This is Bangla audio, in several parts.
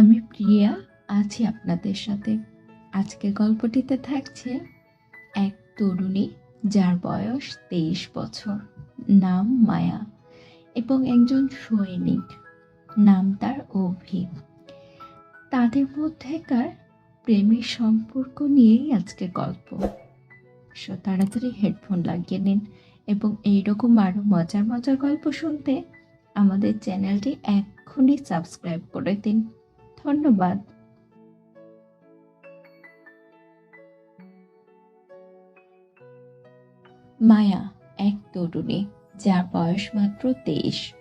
আমি প্রিয়া, আছি আপনাদের সাথে। আজকের গল্পটিতে থাকছে এক তরুণী যার বয়স তেইশ বছর, নাম মায়া এবং একজন সৈনিক। নাম তার অভি। তাদের মধ্যেকার প্রেমের সম্পর্ক নিয়েই আজকে গল্প। সো তাড়াতাড়ি হেডফোন লাগিয়ে নিন এবং এইরকম আরও মজার মজার গল্প শুনতে আমাদের চ্যানেলটি এক্ষুনি সাবস্ক্রাইব করে দিন। ধন্যবাদ। মায়া, এক তরুণী, যার বয়স মাত্র তেইশ।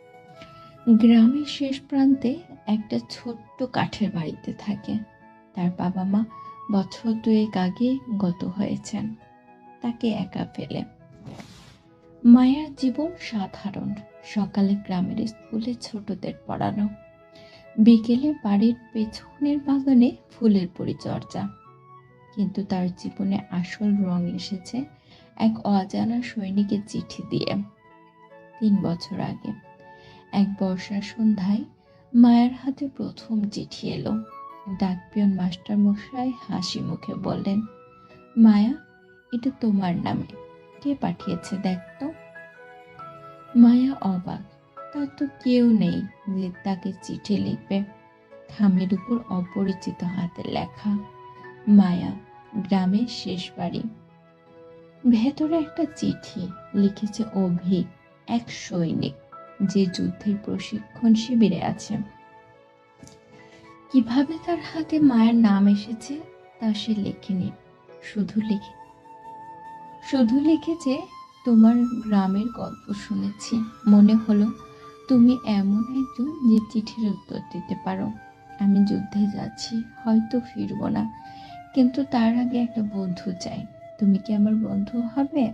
গ্রামের শেষ প্রান্তে একটা ছোট্ট কাঠের বাড়িতে থাকে। তার বাবা মা বছর দুয়েক আগে গত হয়েছেন। তাকে একা ফেলে। মায়ার জীবন সাধারণ। সকালে গ্রামের স্কুলে ছোটদের পড়ানো। বিকেলে বাড়ির পেছনের বাগানে ফুলের পরিচর্যা। কিন্তু তার জীবনে আসল রং এসেছে এক অজানা সৈনিকের চিঠি দিয়ে। তিন বছর আগে, এক বর্ষার সন্ধ্যায় মায়ের হাতে প্রথম চিঠি এলো। ডাকপিয়ন মাস্টার মশাই হাসি মুখে বললেন, মায়া, এটা তোমার নামে। কে পাঠিয়েছে দেখ তো? মায়া অবাক। তার তো কেউ নেই যে তাকে চিঠি লিখবে। খামের উপর অপরিচিত হাতের লেখা। মায়া, গ্রামের শেষ বাড়ি। ভেতরে একটা চিঠি লিখেছে অভি, এক সৈনিক, যে যুদ্ধের প্রশিক্ষণ শিবিরে আছে। কীভাবে তার হাতে মায়ের নাম এসেছে তা সে লেখেনি। শুধু লিখে, শুধু লিখেছে তোমার গ্রামের গল্প শুনেছি। মনে হলো তুমি এমন একজন যে চিঠির উত্তর দিতে পারো। আমি যুদ্ধে যাচ্ছি, হয়তো ফিরবো না। কিন্তু তার আগে একটা বন্ধু চাই। তুমি কি আমার বন্ধু হবে?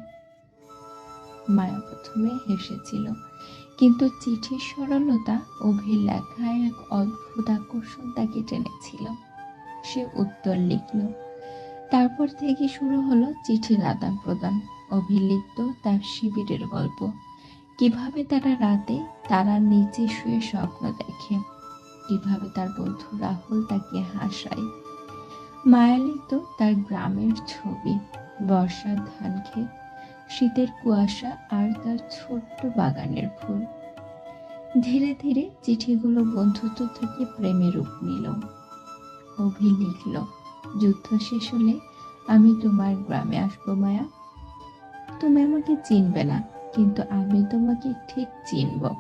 মায়া প্রথমে হেসেছিল। কিন্তু চিঠির সরলতা অভির লেখায় এক অদ্ভুত আকর্ষণ তাকে টেনেছিল। সে উত্তর লিখল, তারপর থেকে শুরু হলো চিঠির আদান প্রদান অভিলিপ্ত তার শিবিরের গল্প। কীভাবে তারা রাতে তারা নিচে শুয়ে স্বপ্ন দেখে? কীভাবে তার বন্ধু রাহুল তাকে হাসায়? মায়া লিখত তার গ্রামের ছবি, বর্ষার ধান ক্ষেত, শীতের কুয়াশা আর তার ছোট্ট বাগানের ফুল। ধীরে ধীরে চিঠিগুলো বন্ধুত্ব থেকে প্রেমে রূপ নিল। অভি লিখল, যুদ্ধ শেষ হলে আমি তোমার গ্রামে আসব, মায়া। তুমি আমাকে চিনবে না। কিন্তু আমি তোমাকে ঠিক চিনব।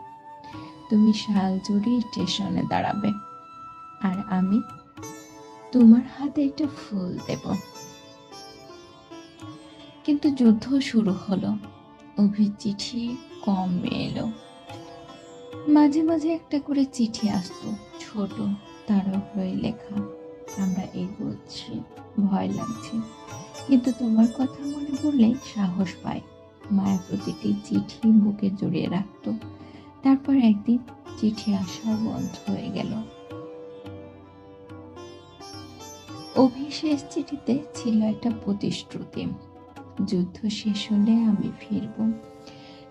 তুমি শাল জড়িয়ে স্টেশনে দাঁড়াবে। আর আমি তোমার হাতে একটা ফুল দেব। কিন্তু যুদ্ধ শুরু হলো। অভি চিঠি কম এলো। মাঝে মাঝে একটা করে চিঠি আসতো। ছোট তার হয়ে লেখা। আমরা এগোচ্ছি ভয় লাগছে। কিন্তু তোমার কথা মনে পড়লে সাহস পায়। মায়ের প্রতিটি চিঠি বুকে জড়িয়ে রাখতো। তারপর একদিন চিঠি আসা বন্ধ হয়ে গেল। অভিশেষ চিঠিতে ছিল একটা প্রতিশ্রুতি। যুদ্ধ শেষ হলে আমি ফিরব।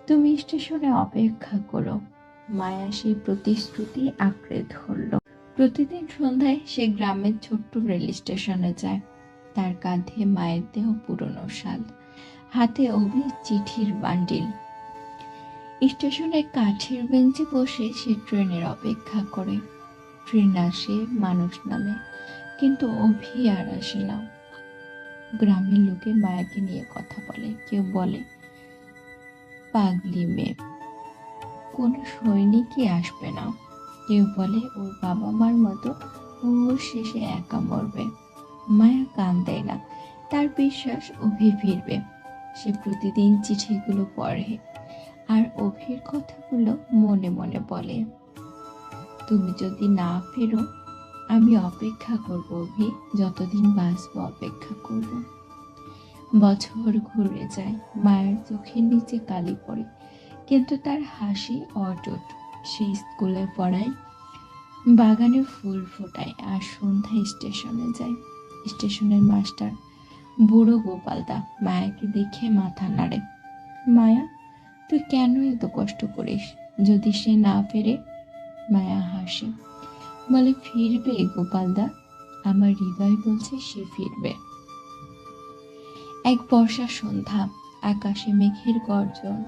তুমি স্টেশনে অপেক্ষা করো। মায়া সেই প্রতিশ্রুতি আঁকড়ে ধরল। প্রতিদিন সন্ধ্যায় সে গ্রামের ছোট্ট রেল স্টেশনে যায়। তার কাঁধে মায়ের দেহ পুরনো শাল। হাতে অভি চিঠির বান্ডিল। স্টেশনে কাঠের বেঞ্চে বসে সে ট্রেনের অপেক্ষা করে। ট্রেন আসে মানুষ নামে, কিন্তু অভি আর আসে না। গ্রামের লোকে মায়াকে নিয়ে কথা বলে, কেউ বলে, পাগলি মেয়ে, কোনো সৈনিকই আসবে না। কেউ বলে, ওর বাবা মার মতো ও শেষে একা মরবে। মায়া কান দেয় না, তার বিশ্বাস অভি ফিরবে। সে প্রতিদিন চিঠিগুলো পড়ে আর অভির কথাগুলো মনে মনে বলে। তুমি যদি না ফেরো, আমি অপেক্ষা করব অভি, যতদিন বাঁচবো অপেক্ষা করব। বছর ঘুরে যায়, মায়ের চোখের নিচে কালি পড়ে, কিন্তু তার হাসি অটুট। সে স্কুলে পড়ায়, বাগানে ফুল ফোটায় আর সন্ধ্যায় স্টেশনে যায়। স্টেশনের মাস্টার বুড়ো গোপালদা মায়াকে দেখে মাথা নাড়ে। মায়া, তুই কেন এত কষ্ট করিস? যদি সে না ফেরে? মায়া হাসে। বলে, ফিরবে গোপালদা আমার হৃদয় বলছে সে ফিরবে। এক বর্ষা সন্ধ্যা, আকাশে মেঘের গর্জন।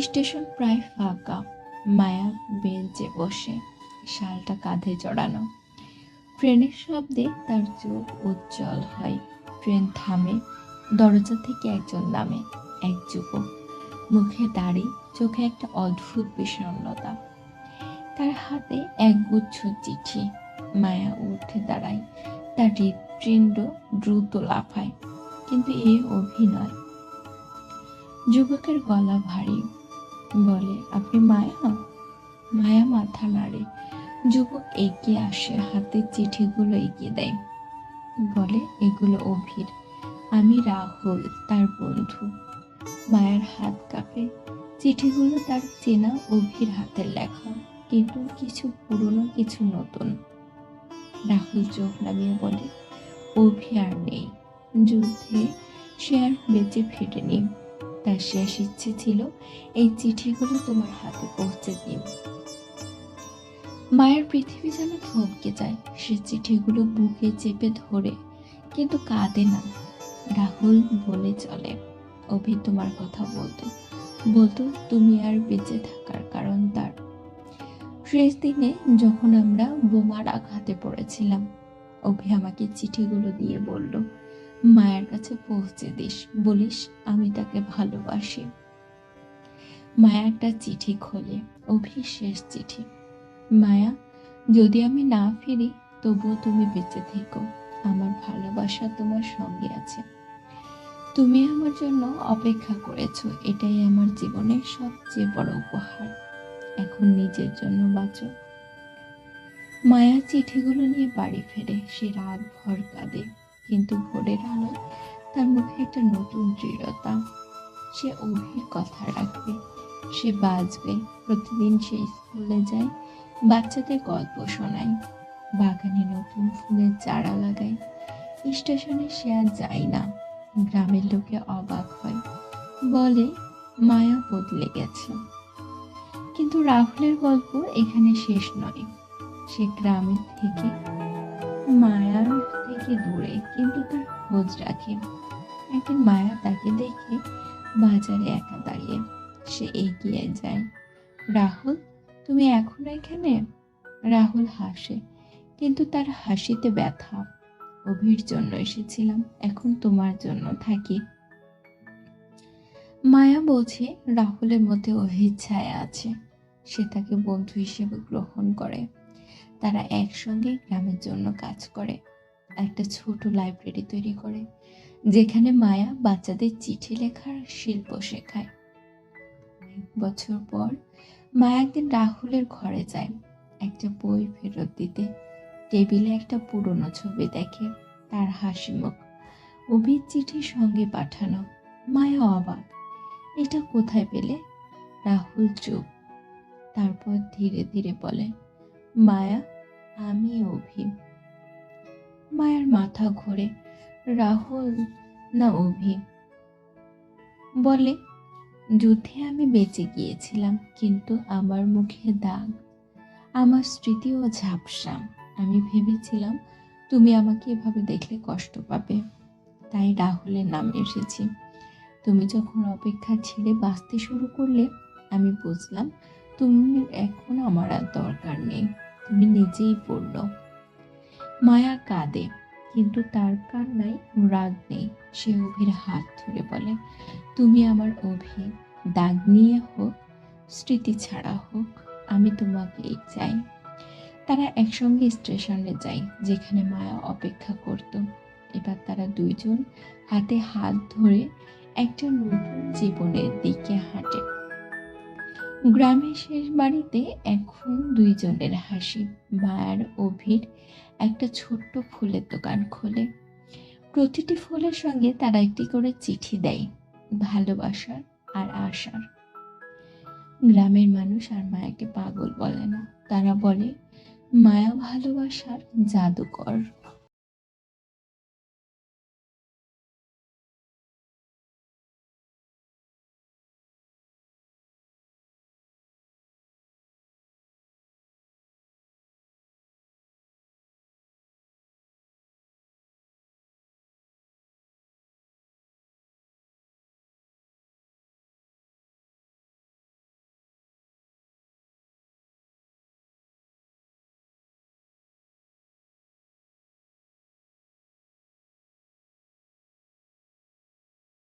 স্টেশন প্রায় ফাঁকা। মায়া বেঞ্চে বসে, শালটা কাঁধে জড়ানো। ট্রেনের শব্দে তার চোখ উজ্জ্বল হয়। ট্রেন থামে, দরজা থেকে একজন নামে, এক যুবক। মুখে দাড়ি, চোখে একটা অদ্ভুত বিষণ্ণতা। তার হাতে এক গুচ্ছ চিঠি। মায়া উঠে দাঁড়ায়। তার হৃৎপিণ্ড দ্রুত লাফায়, কিন্তু এ অভিনয়। যুবকের গলা ভারী। বলে, আপনি মায়া? মায়া মাথা নাড়ে। যুবক এগিয়ে আসে হাতের চিঠিগুলো এগিয়ে দেয়। বলে, এগুলো অভির। আমি রাহুল, তার বন্ধু। মায়ের হাত কাঁপে। চিঠিগুলো তার চেনা অভির হাতের লেখা। কিন্তু কিছু পুরনো, কিছু নতুন। রাহুল চোখ নামিয়ে বলে, অভি আর নেই। যুদ্ধে সে আর বেঁচে ফিরেনি। তার শেষ ইচ্ছে ছিল, এই চিঠিগুলো তোমার হাতে পৌঁছে দিন। মায়ের পৃথিবী যেন থমকে যায়, সে চিঠিগুলো বুকে চেপে ধরে, কিন্তু কাঁদে না। রাহুল বলে চলে, অভি, তোমার কথা বলতো। বলতো, তুমি আর বেঁচে থাকার কারণ তার। শেষ দিনে যখন আমরা বোমার আঘাতে পড়েছিলাম, অভি আমাকে চিঠিগুলো দিয়ে বলল, মায়ের কাছে পৌঁছে দিস, বলিস, আমি তাকে ভালোবাসি। মায়া একটা চিঠি খোলে অভি শেষ চিঠি। মায়া, যদি আমি না ফিরি, তবুও তুমি বেঁচে থেকো। আমার ভালোবাসা তোমার সঙ্গে আছে। তুমি আমার জন্য অপেক্ষা করেছ, এটাই আমার জীবনের সবচেয়ে বড় উপহার। এখন নিজের জন্য বাঁচো। মায়া চিঠিগুলো নিয়ে বাড়ি ফেরে, সে রাত ভর কাঁদে, কিন্তু ভোরের আলো তার মুখে একটা নতুন দৃঢ়তা। সে অভির কথা রাখবে, সে বাঁচবে, প্রতিদিন সে স্কুলে যায় বাচ্চাদের গল্প শোনায় বাগানে নতুন ফুলের চারা লাগায় স্টেশনে সে আর যায় না। গ্রামের লোকে অবাক হয়, বলে, মায়া বদলে গেছে। কিন্তু রাহুলের গল্প এখানে শেষ নয়। সে গ্রামের থেকে, মায়ার থেকে দূরে, কিন্তু তার খোঁজ রাখে। একদিন মায়া তাকে দেখে বাজারে একা দাঁড়িয়ে, সে এগিয়ে যায়। রাহুল তুমি এখনও এখানে? রাহুল হাসে, কিন্তু তার হাসিতে ব্যথা। অভির জন্য এসেছিলাম, এখন তোমার জন্য থাকি। মায়া বোঝে রাহুলের মধ্যে অভির ছায়া আছে, সে তাকে বন্ধু হিসেবে গ্রহণ করে। তারা একসঙ্গে গ্রামের জন্য কাজ করে, একটা ছোট লাইব্রেরি তৈরি করে, যেখানে মায়া বাচ্চাদের চিঠি লেখার শিল্প শেখায়। এক বছর পর মায়া একদিন রাহুলের ঘরে যায়। একটা বই ফেরত দিতে। টেবিলে একটা পুরনো ছবি দেখে তার হাসি মুখ। অভির চিঠির সঙ্গে পাঠানো। মায়া অবাক। এটা কোথায় পেলে? রাহুল চুপ। তারপর ধীরে ধীরে বলে, মায়া, আমি অভি। মায়ার মাথা ঘোরে, রাহুল না অভি? বলে যুদ্ধে আমি বেঁচে গিয়েছিলাম, কিন্তু আমার মুখে দাগ, আমার স্মৃতিও ঝাপসা। আমি ভেবেছিলাম, তুমি আমাকে এভাবে দেখলে কষ্ট পাবে। তাই রাহুলের নাম এসেছি। তুমি যখন অপেক্ষা ছেড়ে বাঁচতে শুরু করলে, আমি বুঝলাম, তুমি এখন আমার আর দরকার নেই। তুমি নিজেই পড়ল। মায়া কাঁদে। কিন্তু তার কান্নায় রাগ নেই। সে অভির হাত ধরে বলে, তুমি আমার অভি, দাগ নিয়ে হোক, স্মৃতি ছাড়া হোক, আমি তোমাকেই চাই। তারা একসঙ্গে স্টেশনে যায়, যেখানে মায়া অপেক্ষা করত। এবার তারা দুইজন হাতে হাত ধরে একটা নতুন জীবনের দিকে হাঁটে। গ্রামের শেষ বাড়িতে এখন দুইজনের হাসি। মায়ার অভির একটা ছোট্ট ফুলের দোকান খোলে। প্রতিটি ফুলের সঙ্গে তারা একটি করে চিঠি দেয়, ভালোবাসার আর আশার। গ্রামের মানুষ আর মায়াকে পাগল বলে না। তারা বলে, মায়া ভালোবাসার জাদুকর।